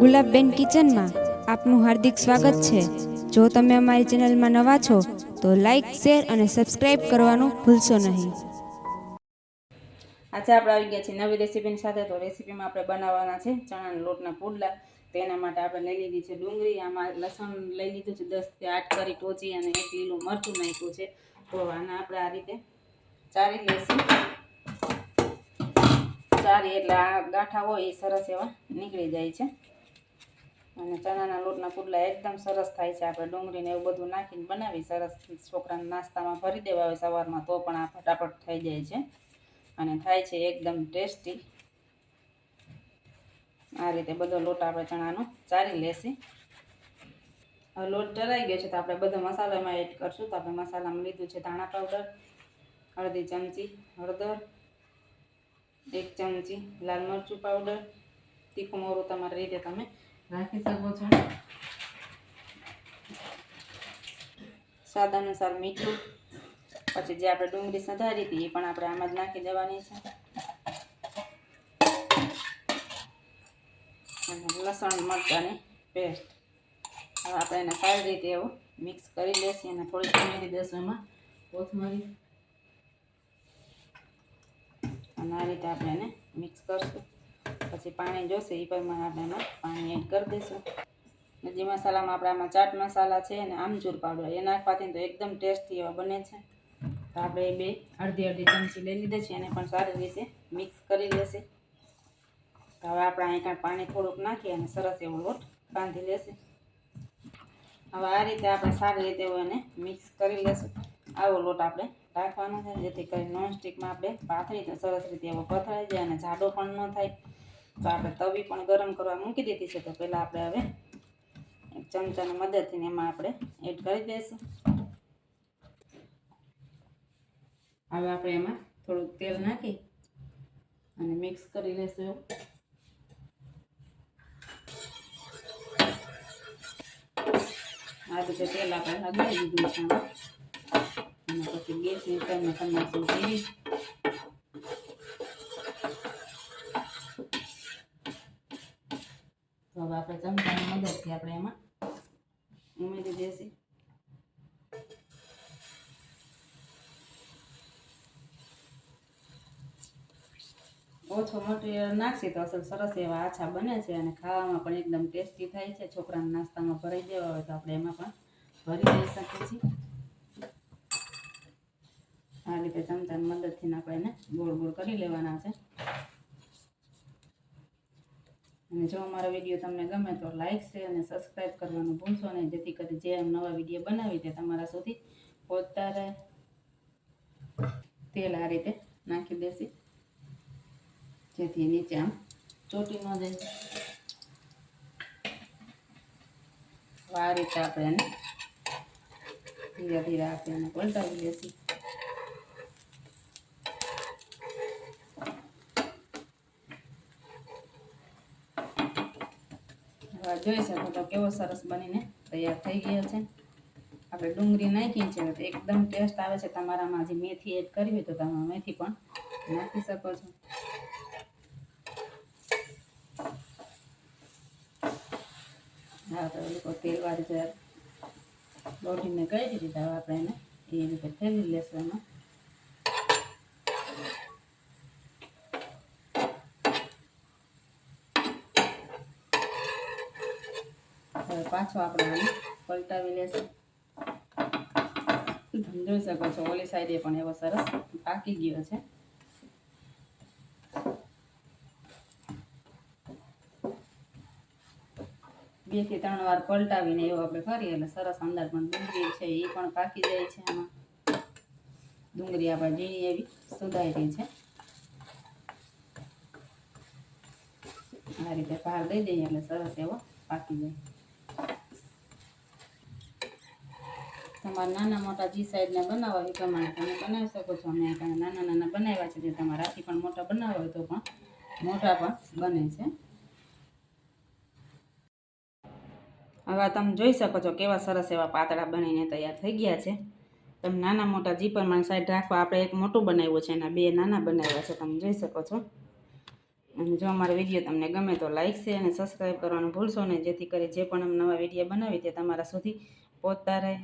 ગુલાબબેન કિચનમાં આપનું હાર્દિક સ્વાગત છે. જો તમે અમારી ચેનલમાં નવા છો, તો લાઈક શેર અને સબસ્ક્રાઈબ કરવાનું ભૂલશો નહીં. આજે આપણે આવી ગયા છીએ નવી રેસીપીની સાથે. તો રેસીપીમાં આપણે બનાવવાના છે ચણાના લોટના પુડલા. તેના માટે આપણે લઈ લીધી છે ડુંગળી. આમાં લસણ લઈ લીધું છે દસથી આઠ કરી ટોચી અને એક લીલું મરચું નાખ્યું છે. તો આને આપણે આ રીતે ચારી લઈશું ચારી એટલે આ ગાંઠા હોય એ સરસ એવા નીકળી જાય છે. અને ચણાના લોટના પુડલા એકદમ સરસ થાય છે. આપણે ડુંગળીને એવું બધું નાખીને બનાવી સરસ છોકરાને નાસ્તામાં ભરી દેવા હોય સવારમાં તો પણ આ ફટાફટ થઈ જાય છે. અને થાય છે એકદમ ટેસ્ટી. આ રીતે બધો લોટ આપણે ચણાનો ચારી લેશે. હવે લોટ ચલાઈ ગયો છે તો આપણે બધો મસાલો એમાં એડ કરશું. તો આપણે મસાલામાં લીધું છે ધાણા પાવડર અડધી ચમચી હળદર, એક ચમચી લાલ મરચું પાવડર તીખું મોરું તમારી રીતે તમે રાખી શકો છો. સ્વાદ અનુસાર મીઠું, પછી જે આપણે ડુંગળી સધારી હતી એ પણ આપણે આમાં જ નાખી દેવાની છે. લસણ મરચાંની પેસ્ટ. હવે આપણે એને સારી રીતે એવું મિક્સ કરી લેશું અને થોડી ઉમેરી દઈશું એમાં કોથમરી. અને આ રીતે આપણે એને મિક્સ કરશું. પછી પાણી જોશે એ પ્રમાણે આપણે એમાં પાણી એડ કરી દઈશું. જે મસાલામાં આપણે આમાં ચાટ મસાલા છે અને આમચૂર પાવડર. એ નાખવાથી તો એકદમ ટેસ્ટી એવા બને છે. તો આપણે એ બે અડધી અડધી ચમચી લઈ લીધા છે, એને પણ સારી રીતે મિક્સ કરી લેશે. તો હવે આપણે અહીં કાંઈ પાણી થોડુંક નાખી અને સરસ એવો લોટ બાંધી લેશે. હવે આ રીતે આપણે સારી રીતે એને મિક્સ કરી લેશું. આવો લોટ આપણે રાખવાનો છે, જેથી કરી નોનસ્ટિકમાં આપણે પાથરી સરસ રીતે એવો પથરાઈ જાય અને જાડો પણ ન થાય. તો આપણે તવી પણ ગરમ કરવા મૂકી દીધી છે તો પહેલાં આપણે હવે એક ચમચાની મદદથી એમાં આપણે એડ કરી દઈશું. હવે આપણે એમાં થોડુંક તેલ નાખી અને મિક્સ કરી એવું. આ રીતે તેલ આપણે લગાવી દીધું છે. પછી ગેસની તમે તમારે ધીરી હવે આપણે ચમચાની મદદથી આપણે એમાં ઉમેરી દઈશું ઓછો મટીરિયલ નાખશી તો અસલ સરસ એવા આછા બને છે અને ખાવામાં પણ એકદમ ટેસ્ટી થાય છે. છોકરાના નાસ્તામાં ભરાઈ દેવા હોય તો આપણે એમાં પણ ભરી દઈ શકીએ છીએ. આ રીતે ચમચાની મદદથી આપણે એને ગોળ ગોળ કરી લેવાના છે. અને જો અમારો વીડિયો તમને ગમે તો લાઈક છે અને સબસ્ક્રાઈબ કરવાનું ભૂલશો નહીં. જેથી કરી જે એમ નવા વીડિયો બનાવી તે તમારા સુધી પહોંચતા રહે. તેલ આ રીતે નાખી દેસી જેથી નીચે આમ ચોટી ન જાય. આ રીતે આપણે એને ધીરે ધીરે આપણે એને પલટાવી લેશું હવે જોઈ શકો તો કેવો સરસ બનીને તૈયાર થઈ ગયો છે. આપણે ડુંગળી નાખી છે તો એકદમ ટેસ્ટ આવે છે. તમારામાં જે મેથી એડ કરવી હોય તો તમે મેથી પણ નાખી શકો છો. હા, તો લોકો તેલવાળી જરા લોટીને કહી દીધી આપણે એને એ રીતે ફેરવી લેશું એમાં. હવે પાછો આપણે આને પલટાવી લેશું. તમે જોઈ શકો છો, ઓલી સાઈડે પણ એવો સરસ પાકી ગયો છે. બેથી ત્રણ વાર પલટાવીને એવું આપણે કરીએ એટલે સરસ અંદર પણ ડુંગળી છે એ પણ પાકી જાય છે આમાં. ડુંગળી આપણે ઝીણી એવી સુધાઈ રહી છે. આ રીતે ભાર દઈ દઈએ એટલે સરસ એવો પાકી જાય. તમારે નાના મોટા જી સાઈડના બનાવવા એ પ્રમાણે તમે બનાવી શકો છો. અમે તમે નાના નાના બનાવ્યા છે જે તમારાથી પણ મોટા બનાવવા હોય તો પણ મોટા પણ બને છે. હવે તમે જોઈ શકો છો કેવા સરસ એવા પાતળા બનીને તૈયાર થઈ ગયા છે. તમે નાના મોટા જી પ્રમાણે સાઈડ રાખવા આપણે એક મોટું બનાવ્યું છે, એના બે નાના બનાવ્યા છે. તમે જોઈ શકો છો. અને જો અમારો વીડિયો તમને ગમે તો લાઇક છે અને સબસ્ક્રાઈબ કરવાનું ભૂલશો નહીં. જેથી કરી જે પણ અમે નવા વીડિયો બનાવી તે તમારા સુધી પહોંચતા રહે.